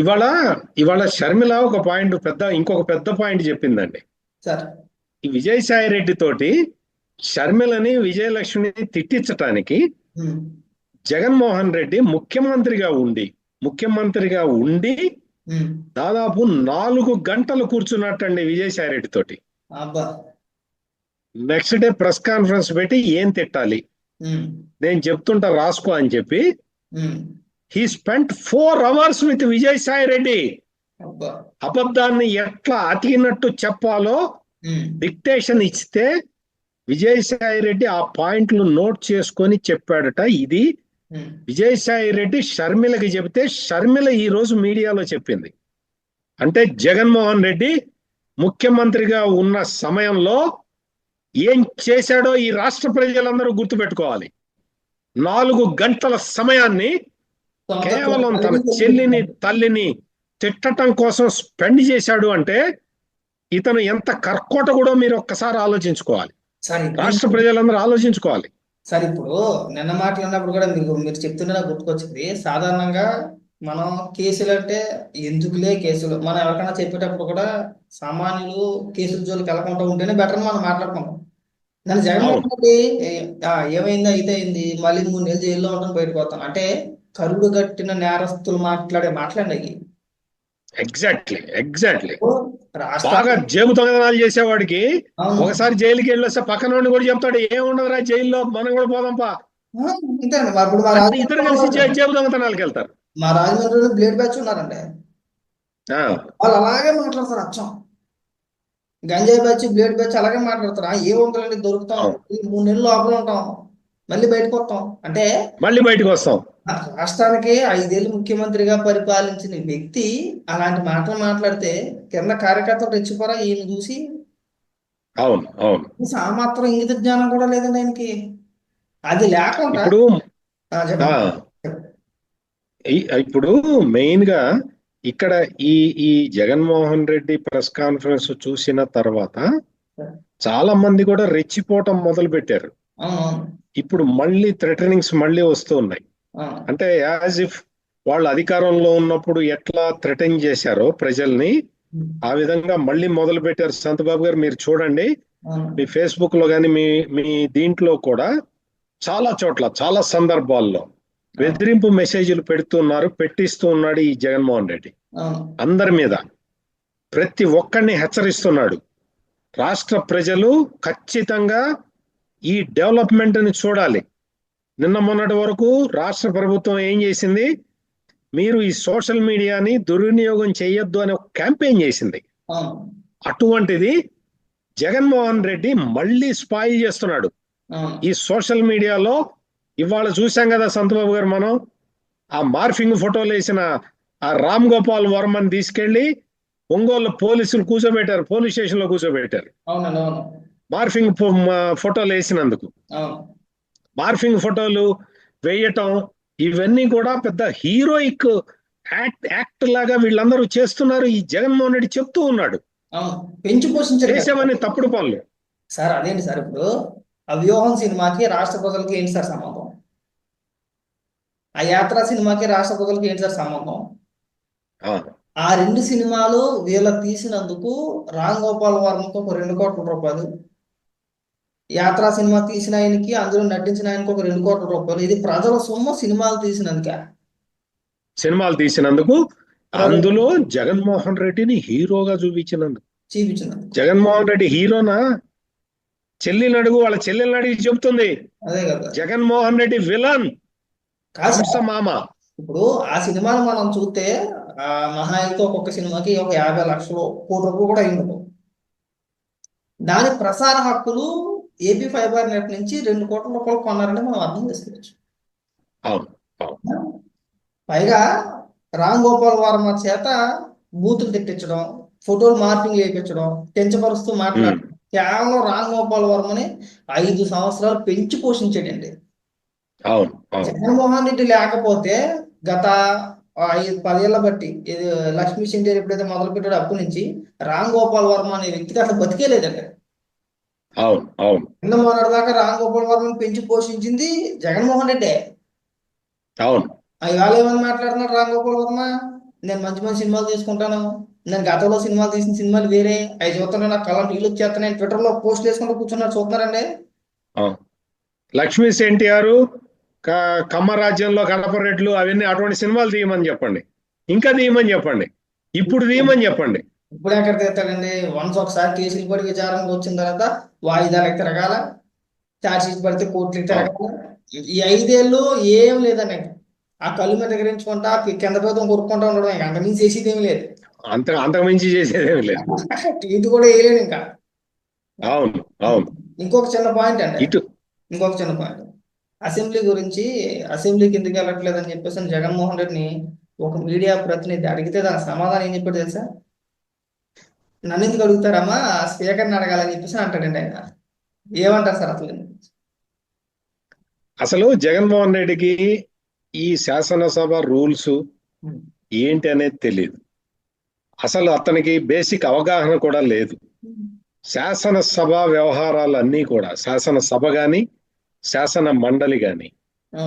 ఇవాళ ఇవాళ షర్మిల ఒక పాయింట్ పెద్ద ఇంకొక పెద్ద పాయింట్ చెప్పిందండి. ఈ విజయసాయి రెడ్డి తోటి షర్మిలని విజయలక్ష్మిని తిట్టించటానికి జగన్మోహన్ రెడ్డి ముఖ్యమంత్రిగా ఉండి ముఖ్యమంత్రిగా ఉండి దాదాపు నాలుగు గంటలు కూర్చున్నట్టండి విజయసాయి రెడ్డి తోటి. నెక్స్ట్ డే ప్రెస్ కాన్ఫరెన్స్ పెట్టి ఏం తిట్టాలి? నేను చెప్తుంటా రాసుకో అని చెప్పి he spent four hours with Vijayasai Reddy అబద్ధాన్ని ఎట్లా అతికినట్టు చెప్పాలో డిక్టేషన్ ఇస్తే విజయసాయి రెడ్డి ఆ పాయింట్లు నోట్ చేసుకొని చెప్పాడట. ఇది విజయసాయి రెడ్డి షర్మిలకి చెబితే షర్మిల ఈ రోజు మీడియాలో చెప్పింది. అంటే జగన్మోహన్ రెడ్డి ముఖ్యమంత్రిగా ఉన్న సమయంలో ఏం చేశాడో ఈ రాష్ట్ర ప్రజలందరూ గుర్తుపెట్టుకోవాలి. నాలుగు గంటల సమయాన్ని కేవలం తన చెల్లిని తల్లిని తిట్టటం కోసం స్పెండ్ చేశాడు అంటే ఇతను ఎంత కర్కోట కూడా మీరు ఒక్కసారి ఆలోచించుకోవాలి. రాష్ట్ర ప్రజలందరూ ఆలోచించుకోవాలి. సార్ ఇప్పుడు నిన్న మాట్లాడినప్పుడు కూడా మీకు మీరు చెప్తుంటే నాకు గుర్తుకొచ్చింది. సాధారణంగా మనం కేసులు అంటే ఎందుకులే కేసులు? మనం ఎవరికైనా చెప్పేటప్పుడు కూడా సామాన్యులు కేసుల జోలికి వెళ్ళకుండా ఉంటేనే బెటర్ మనం మాట్లాడుకుంటాం. నన్ను జగన్మోహన్ రెడ్డి ఏమైంది అయితే అయింది? మళ్ళీ మూడు నెలలు జైల్లో ఉంటాను బయటకు వస్తాను అంటే కరుడు గట్టిన నేరస్తులు మాట్లాడే మాట్లాడండి ఎగ్జాక్ట్లీ ఎగ్జాక్ట్లీ బాగా జేబు దొంగతనాలు చేసేవాడికి ఒకసారి జైలుకి వెళ్ళొస్తే పక్కన వాడిని కూడా చెప్తాడు ఏముండదురా జైల్లో మనం కూడా పోదాంపా. ఇద్దరు కలిసి జేబు దొంగతనాలకు వెళ్తారు. మా రాజమండ్రిలో బ్లేడ్ బ్యాచ్ ఉన్నారండి. వాళ్ళు అలాగే మాట్లాడతారు అచ్చం. గంజాయి బ్యాచ్ బ్లేడ్ బ్యాచ్ అలాగే మాట్లాడతారు. ఏముందండి దొరుకుతాం? మూడు నెలలు లోపల ఉంటాం. మళ్ళీ బయటకు వస్తాం. అంటే మళ్ళీ బయటకు వస్తాం. రాష్ట్రానికి ఐదేళ్ళు ముఖ్యమంత్రిగా పరిపాలించిన వ్యక్తి అలాంటి మాటలు మాట్లాడితే కింద కార్యకర్తలు రెచ్చిపోరా ఈయన చూసి? అవును అవును. ఆ మాత్రం ఇంగిత జ్ఞానం కూడా లేదండి ఆయనకి. అది లేకుండా ఇప్పుడు మెయిన్గా ఇక్కడ ఈ ఈ జగన్మోహన్ రెడ్డి ప్రెస్ కాన్ఫరెన్స్ చూసిన తర్వాత చాలా మంది కూడా రెచ్చిపోవటం మొదలు పెట్టారు ఇప్పుడు మళ్ళీ థ్రెటనింగ్స్ మళ్ళీ వస్తూ ఉన్నాయి. అంటే యాజ్ ఇఫ్ వాళ్ళు అధికారంలో ఉన్నప్పుడు ఎట్లా థ్రెటన్ చేశారో ప్రజల్ని ఆ విధంగా మళ్ళీ మొదలు పెట్టారు. సంతబాబు గారు మీరు చూడండి. మీ ఫేస్బుక్లో కానీ మీ మీ దీంట్లో కూడా చాలా చోట్ల చాలా సందర్భాల్లో బెదిరింపు మెసేజ్లు పెడుతున్నారు పెట్టిస్తూ ఉన్నాడు ఈ జగన్మోహన్ రెడ్డి. అందరి మీద ప్రతి ఒక్కరిని హెచ్చరిస్తున్నాడు. రాష్ట్ర ప్రజలు ఖచ్చితంగా ఈ డెవలప్మెంట్ని చూడాలి. నిన్న మొన్నటి వరకు రాష్ట్ర ప్రభుత్వం ఏం చేసింది? మీరు ఈ సోషల్ మీడియాని దుర్వినియోగం చేయొద్దు అనే ఒక క్యాంపెయిన్ చేసింది. అటువంటిది జగన్మోహన్ రెడ్డి మళ్ళీ స్పాయిల్ చేస్తున్నాడు. ఈ సోషల్ మీడియాలో ఇవాళ చూసాం కదా సంతబాబు గారు మనం. ఆ మార్ఫింగ్ ఫోటోలు వేసిన ఆ రామ్ గోపాల్ వర్మని తీసుకెళ్ళి ఒంగోలు పోలీసులు కూర్చోబెట్టారు పోలీస్ స్టేషన్లో కూర్చోబెట్టారు మార్ఫింగ్ మా- ఫోటోలు వేసినందుకు. మార్ఫింగ్ ఫోటోలు వేయటం ఇవన్నీ కూడా పెద్ద హీరోయిక్ యాక్ట్ యాక్ట్ లాగా వీళ్ళందరూ చేస్తున్నారు. ఈ జగన్మోహన్ రెడ్డి చెప్తూ ఉన్నాడు. పెంచి పోషించారు. చేసేవన్నీ తప్పుడు పనులు. సార్ అదేంటి సార్ ఇప్పుడు? అవ్యూహం సినిమాకి రాష్ట్ర ప్రజలకి ఏంటి సార్ సంబంధం ఆ యాత్ర సినిమాకి రాష్ట్ర ప్రజలకి ఏంటి సార్ సంబంధం ఆ, ఆ రెండు సినిమాలు వీళ్ళ తీసినందుకు రామ్ గోపాల్ వర్మకు ఒక రెండు కోట్ల రూపాయలు యాత్ర సినిమా తీసిన ఆయనకి అందులో నటించిన ఆయనకి ఒక రెండు కోట్ల రూపాయలు. ఇది ప్రజల సొమ్ము సినిమాలు తీసినందుకే. సినిమాలు తీసినందుకు అందులో జగన్మోహన్ రెడ్డిని హీరోగా చూపించినందుకు. చూపించినందుకు. జగన్మోహన్ రెడ్డి హీరోనా? చెల్లిని అడుగు వాళ్ళ చెల్లెల్ని అడిగి చెబుతుంది. అదే కదా. జగన్మోహన్ రెడ్డి విలన్. మామ. ఇప్పుడు ఆ సినిమాను మనం చూస్తే ఆ మహా అయితే ఒక్కొక్క సినిమాకి ఒక యాభై లక్షలు కోటి రూపాయలు కూడా అయి ఉండదు దాని ప్రసార హక్కులు ఏపీ ఫైబర్ నెట్ నుంచి రెండు కోట్ల రూపాయలు కొన్నారని మనం అర్థం చేసుకోవచ్చు. పైగా రామ్ గోపాల్ వర్మ చేత బూతులు తిట్టించడం ఫోటోలు మార్పింగ్ వేయించడం కించపరుస్తూ మాట్లాడడం కేవలం రామ్ గోపాల్ వర్మని ఐదు సంవత్సరాలు పెంచి పోషించాడండి. జగన్మోహన్ రెడ్డి లేకపోతే గత ఐదు పదేళ్ళ బట్టి లక్ష్మీ సింధేర్ ఎప్పుడైతే మొదలు పెట్టాడో అప్పటి నుంచి రామ్ గోపాల్ వర్మ అనే వ్యక్తికి అసలు బతికే లేదండి. అవును అవును. నిన్న మొన్నటి దాకా రామ్ గోపాల్ వర్మని పెంచి పోషించింది జగన్మోహన్ రెడ్డే. అవును. ఇవాళ ఏమని మాట్లాడుతున్నాడు రామ్ గోపాల్ వర్మ? నేను మంచి మంచి సినిమాలు తీసుకుంటాను. నేను గతంలో సినిమాలు తీసిన సినిమాలు వేరే. అవి చూస్తుంటే నాకు కళ్ళ నీళ్ళు వచ్చేస్తున్నాయి. ట్విట్టర్లో పోస్ట్ వేసుకుంటూ కూర్చున్నారు చూస్తున్నారండి. లక్ష్మీ ఎన్టీఆర్ కమ్మ రాజ్యంలో కడపరెడ్లు అవన్నీ అటువంటి సినిమాలు తీయమని చెప్పండి. ఇంకా తీయమని చెప్పండి. ఇప్పుడు తీయమని చెప్పండి. ఇప్పుడు ఎక్కడ తీస్తాడండి. వన్స్ ఒకసారి కేసులు పడి విచారణకు వచ్చిన తర్వాత వాయిదాలకు తిరగాల ఛార్జ్ షీట్ పడితే కోర్టులకు తిరగాల ఈ ఐదేళ్ళు ఏం లేదండి. ఆ కళ్ళు మీద ఎగరించుకుంటా కి- కింద పేదం కొరుక్కుంటా ఉండడం ఇంకా అంతకుమించి చేసేది ఏమి లేదు. అంత మించి చేసేదేమి లేదు. ఇది కూడా వేయలేను ఇంకా. అవును అవును. ఇంకొక చిన్న పాయింట్ అండి. ఇటు. ఇంకొక చిన్న పాయింట్ అసెంబ్లీ గురించి అసెంబ్లీకి ఎందుకు వెళ్ళట్లేదని చెప్పేసి జగన్మోహన్ రెడ్డిని ఒక మీడియా ప్రతినిధి అడిగితే దాని సమాధానం ఏం చెప్పాడు తెలుసా? నన్ను ఎందుకు అడుగుతారమ్మా? స్పీకర్ని అడగాలని చెప్పేసి అంటాడండి ఆయన. ఏమంటారు సార్ అసలు? అసలు జగన్మోహన్ రెడ్డికి ఈ శాసనసభ రూల్స్ ఏంటి అనేది తెలియదు అసలు అతనికి బేసిక్ అవగాహన కూడా లేదు. శాసనసభ వ్యవహారాలన్నీ కూడా శాసనసభ గాని శాసన మండలి గాని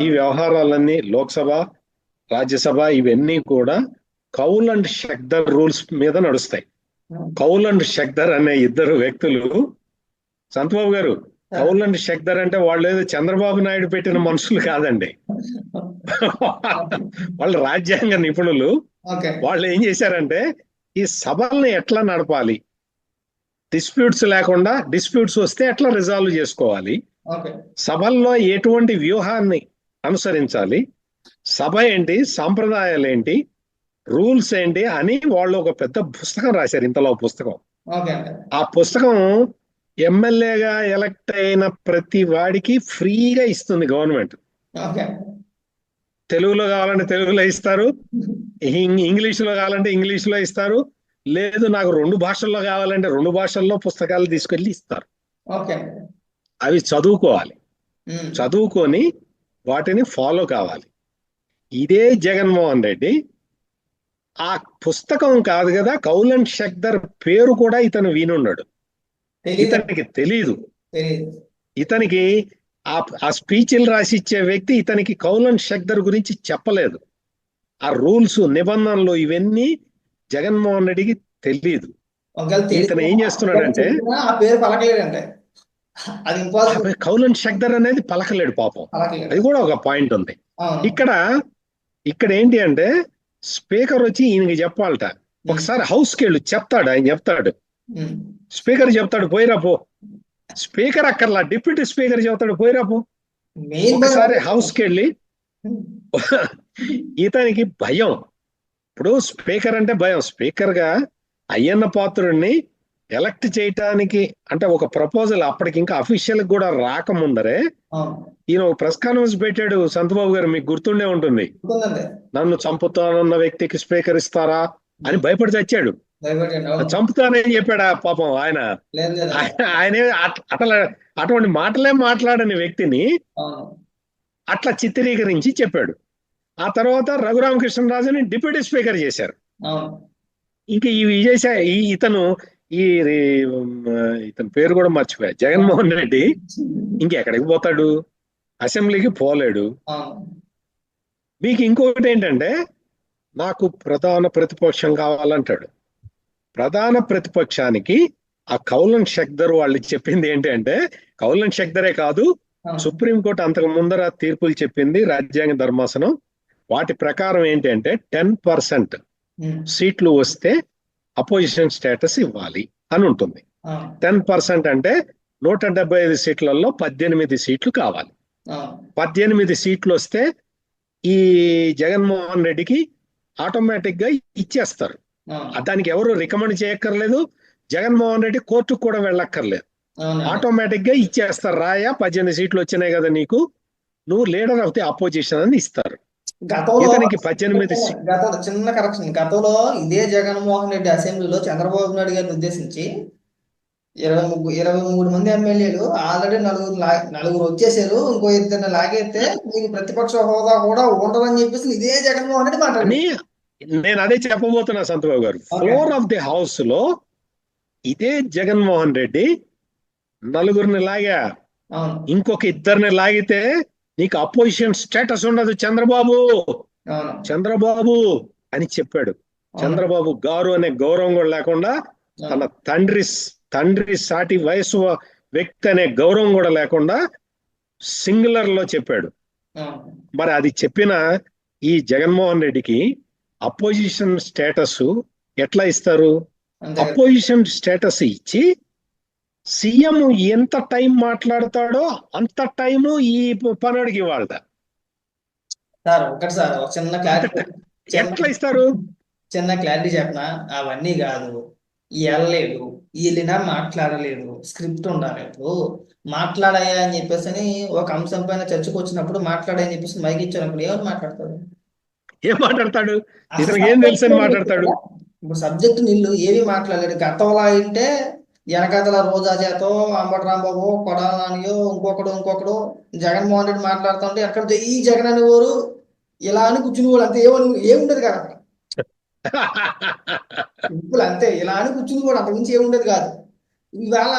ఈ వ్యవహారాలన్నీ లోక్సభ రాజ్యసభ ఇవన్నీ కూడా కౌల్ అండ్ షక్దర్ రూల్స్ మీద నడుస్తాయి. కౌల్ అండ్ షక్దర్ అనే ఇద్దరు వ్యక్తులు సంతబాబు గారు కౌల్ అండ్ షక్దర్ అంటే వాళ్ళు ఏదో చంద్రబాబు నాయుడు పెట్టిన మనుషులు కాదండి. వాళ్ళు రాజ్యాంగ నిపుణులు. వాళ్ళు ఏం చేశారంటే ఈ సభల్ని ఎట్లా నడపాలి? డిస్ప్యూట్స్ లేకుండా డిస్ప్యూట్స్ వస్తే ఎట్లా రిజాల్వ్ చేసుకోవాలి? సభల్లో ఎటువంటి వ్యూహాన్ని అనుసరించాలి? సభ ఏంటి? సాంప్రదాయాలు ఏంటి? రూల్స్ ఏంటి అని వాళ్ళు ఒక పెద్ద పుస్తకం రాశారు ఇంతలో పుస్తకం. ఆ పుస్తకం ఎమ్మెల్యేగా ఎలక్ట్ అయిన ప్రతి వాడికి ఫ్రీగా ఇస్తుంది గవర్నమెంట్. తెలుగులో కావాలంటే తెలుగులో ఇస్తారు ఇం- ఇంగ్లీష్లో కావాలంటే ఇంగ్లీష్లో ఇస్తారు లేదు నాకు రెండు భాషల్లో కావాలంటే రెండు భాషల్లో పుస్తకాలు తీసుకెళ్ళి ఇస్తారు. అవి చదువుకోవాలి. చదువుకొని వాటిని ఫాలో కావాలి. ఇదే జగన్మోహన్ రెడ్డి ఆ పుస్తకం కాదు కదా కౌల్ అండ్ షక్దర్ పేరు కూడా ఇతను వినున్నాడు. ఇతనికి తెలీదు. ఇతనికి ఆ ఆ స్పీచ్లు రాసి ఇచ్చే వ్యక్తి ఇతనికి కౌల్ అండ్ షక్దర్ గురించి చెప్పలేదు. ఆ రూల్స్ నిబంధనలు ఇవన్నీ జగన్మోహన్ రెడ్డికి తెలియదు ఇతను ఏం చేస్తున్నాడంటే ఆ పేరు పలకలేడంటే అది ఇంపాసిబుల్ కౌల్ అండ్ షక్దర్ అనేది పలకలేడు పాపం. అది కూడా ఒక పాయింట్ ఉంది. ఇక్కడ ఇక్కడ ఏంటి అంటే స్పీకర్ వచ్చి ఈయనకి చెప్పాలట. ఒకసారి హౌస్కి వెళ్ళు చెప్తాడు ఆయన చెప్తాడు. స్పీకర్ చెప్తాడు పోయిరా పో. స్పీకర్ అక్కర్లా డిప్యూటీ స్పీకర్ చెప్తాడు పోయిరా పో. ఒకసారి హౌస్కి వెళ్ళి ఇతనికి భయం. ఇప్పుడు స్పీకర్ అంటే భయం. స్పీకర్గా అయ్యన్న పాత్రుడిని ఎలక్ట్ చేయటానికి అంటే ఒక ప్రపోజల్ అప్పటికి ఇంకా అఫీషియల్ కూడా రాకముందరే ఈయన ఒక ప్రెస్ కాన్ఫరెన్స్ పెట్టాడు సంతబాబు గారు మీకు గుర్తుండే ఉంటుంది. నన్ను చంపుతానన్న వ్యక్తికి స్పీకర్ ఇస్తారా అని భయపడి అవును. చంపుతానని చెప్పాడు పాపం ఆయన. ఆయన- ఆయనే అట్- అట్లా అటువంటి మాటలే మాట్లాడని వ్యక్తిని అట్లా చిత్రీకరించి చెప్పాడు. ఆ తర్వాత రఘురామకృష్ణరాజుని డిప్యూటీ స్పీకర్ చేశారు. ఇంక ఇవి చేసా ఈ ఇతను ఈ ఇతని పేరు కూడా మర్చిపోయా జగన్మోహన్ రెడ్డి. ఇంకెక్కడికి పోతాడు? అసెంబ్లీకి పోలేడు. మీకు ఇంకొకటి ఏంటంటే నాకు ప్రధాన ప్రతిపక్షం కావాలంటాడు. ప్రధాన ప్రతిపక్షానికి ఆ కౌలన్ షక్దర్ వాళ్ళు చెప్పింది ఏంటంటే కౌలన్ షక్దరే కాదు సుప్రీంకోర్టు అంతకు ముందర తీర్పులు చెప్పింది రాజ్యాంగ ధర్మాసనం. వాటి ప్రకారం ఏంటంటే టెన్ పర్సెంట్. సీట్లు వస్తే అపోజిషన్ స్టేటస్ ఇవ్వాలి అని ఉంటుంది. టెన్ పర్సెంట్ అంటే నూట డెబ్బై ఐదు సీట్లలో పద్దెనిమిది సీట్లు కావాలి. పద్దెనిమిది సీట్లు వస్తే ఈ జగన్మోహన్ రెడ్డికి ఆటోమేటిక్గా ఇచ్చేస్తారు దానికి ఎవరు రికమెండ్ చేయక్కర్లేదు. జగన్మోహన్ రెడ్డి కోర్టుకు కూడా వెళ్ళక్కర్లేదు. ఆటోమేటిక్గా ఇచ్చేస్తారు. రాయా పద్దెనిమిది సీట్లు వచ్చినాయి కదా నీకు. నువ్వు లీడర్ ది అపోజిషన్ అని ఇస్తారు. ఇతనికి పద్దెనిమిది గత చిన్న కరెక్షన్. గతంలో ఇదే జగన్మోహన్ రెడ్డి అసెంబ్లీలో చంద్రబాబు నాయుడు గారిని ఉద్దేశించి ఇరవై ముగ్గురు ఇరవై మూడు మంది ఎమ్మెల్యేలు ఆల్రెడీ నలుగురు నలుగురు వచ్చేసారు ఇంకో ఇద్దరిని లాగేస్తే మీకు ప్రతిపక్ష హోదా కూడా ఉండదని చెప్పేసి ఇదే జగన్మోహన్ రెడ్డి మాట్లాడారు అని నేను అదే చెప్పబోతున్నా సంతబాబు గారు. ఫ్లోర్ ఆఫ్ ది హౌస్లో ఇదే జగన్మోహన్ రెడ్డి నలుగురిని లాగా. ఇంకొక ఇద్దరిని లాగితే నీకు అపోజిషన్ స్టేటస్ ఉండదు చంద్రబాబు. చంద్రబాబు అని చెప్పాడు. చంద్రబాబు గారు అనే గౌరవం కూడా లేకుండా తన తండ్రి తండ్రి సాటి వయసు వ్యక్తి అనే గౌరవం కూడా లేకుండా సింగులర్లో చెప్పాడు. మరి అది చెప్పిన ఈ జగన్మోహన్ రెడ్డికి అపోజిషన్ స్టేటస్ ఎట్లా ఇస్తారు. అపోజిషన్ స్టేటస్ ఇచ్చి సీఎం ఎంత టైం మాట్లాడతాడో అంత టైము ఈ పనుడికి ఇవ్వాలట. సార్ ఒకటి సార్ ఒక చిన్న క్లారిటీ ఎట్లా ఇస్తారు? చిన్న క్లారిటీ చెప్పనా? అవన్నీ కాదు. వెళ్ళలేదు వెళ్ళినా మాట్లాడలేదు. స్క్రిప్ట్ ఉండాలి ఇప్పుడు మాట్లాడాయా అని చెప్పేసి అని ఒక అంశం పైన చర్చకు వచ్చినప్పుడు మాట్లాడాయని చెప్పేసి మైక్ ఇచ్చినప్పుడు ఏమని మాట్లాడతాడు ఏం మాట్లాడతాడు? ఏం తెలుసు అని subject మాట్లాడతాడు? ఇప్పుడు సబ్జెక్ట్ నీళ్ళు ఏమీ మాట్లాడలేడు గతంలో అంటే వెనకాతల రోజా చేతో అంబటి రాంబాబు కొడాలనియో ఇంకొకడు ఇంకొకడు జగన్మోహన్ రెడ్డి మాట్లాడుతుంటే ఎక్కడ ఈ జగన్ అని ఊరు ఇలా అని కూర్చుని కూడా అంతే. ఏమని ఏముండదు కదా? అక్కడ సింపుల్ అంతే ఇలా అని కూర్చుని కూడా అంతకుమించి ఏముండదు కాదు. ఇవాళ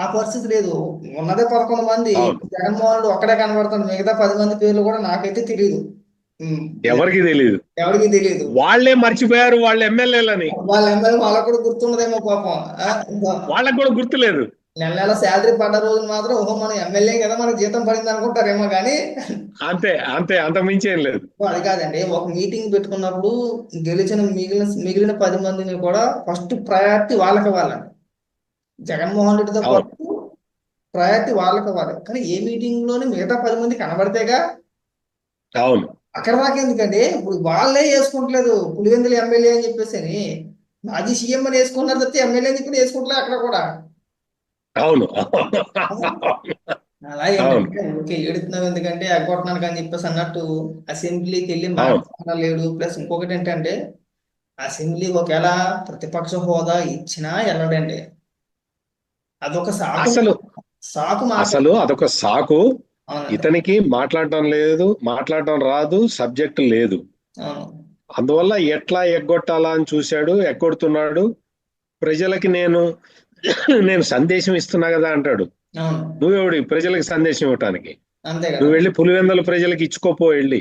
ఆ పరిస్థితి లేదు. ఉన్నదే పదకొండు మంది. జగన్మోహన్ రెడ్డి ఒక్కడే కనబడుతుంది మిగతా పది మంది పేర్లు కూడా నాకైతే తెలియదు. ఎవరికి తెలియదు ఎవరికి తెలియదు వాళ్ళే మర్చిపోయారు వాళ్ళ ఎమ్మెల్యేలని. వాళ్ళ ఎమ్మెల్యే వాళ్ళకు కూడా గుర్తుండదేమో పాపం. వాళ్ళకు కూడా గుర్తులేదు. నెల నెల శాలరీ పడ్డ రోజులు మాత్రం ఓహో మనం ఎమ్మెల్యే కదా మనకు జీతం పడింది అనుకుంటారేమో కానీ అంతే అంతే అంత మించి ఏం లేదు. అది కాదండి. ఒక మీటింగ్ పెట్టుకున్నప్పుడు గెలిచిన మిగిలిన మిగిలిన పది మందిని కూడా ఫస్ట్ ప్రయారిటీ వాళ్ళకి ఇవ్వాలండి. జగన్మోహన్ రెడ్డితో. పాటు ప్రయారిటీ వాళ్ళకి ఇవ్వాలి. కానీ ఏ మీటింగ్లోనే మిగతా పది మంది కనబడితేగా అవును. అక్కడ దాకా ఎందుకండి? ఇప్పుడు వాళ్ళే వేసుకుంటలేదు. పులివెందుల ఎమ్మెల్యే అని చెప్పేసి అని మాజీ సీఎం అని వేసుకున్నారు తప్పితే ఎమ్మెల్యే అని చెప్పి వేసుకుంటలే అక్కడ కూడా. అవును. అలా ఏడుతున్నావు ఎందుకంటే ఎగ్గొట్టడానికి అని చెప్పేసి అన్నట్టు అసెంబ్లీకి వెళ్ళి మాట్లాడలేడు ప్లస్ ఇంకొకటి ఏంటంటే అసెంబ్లీ ఒకవేళ ప్రతిపక్ష హోదా ఇచ్చినా వెళ్ళడండి. అదొక సాకు. అసలు సాకు అసలు అదొక సాకు. ఇతనికి మాట్లాడటం లేదు మాట్లాడటం రాదు సబ్జెక్ట్ లేదు. అందువల్ల ఎట్లా ఎగ్గొట్టాలా అని చూశాడు ఎగ్గొడుతున్నాడు. ప్రజలకి నేను నేను సందేశం ఇస్తున్నా కదా అంటాడు. నువ్వెవడి ప్రజలకు సందేశం ఇవ్వటానికి. నువ్వు వెళ్ళి పులివెందుల ప్రజలకు ఇచ్చుకోపో వెళ్ళి.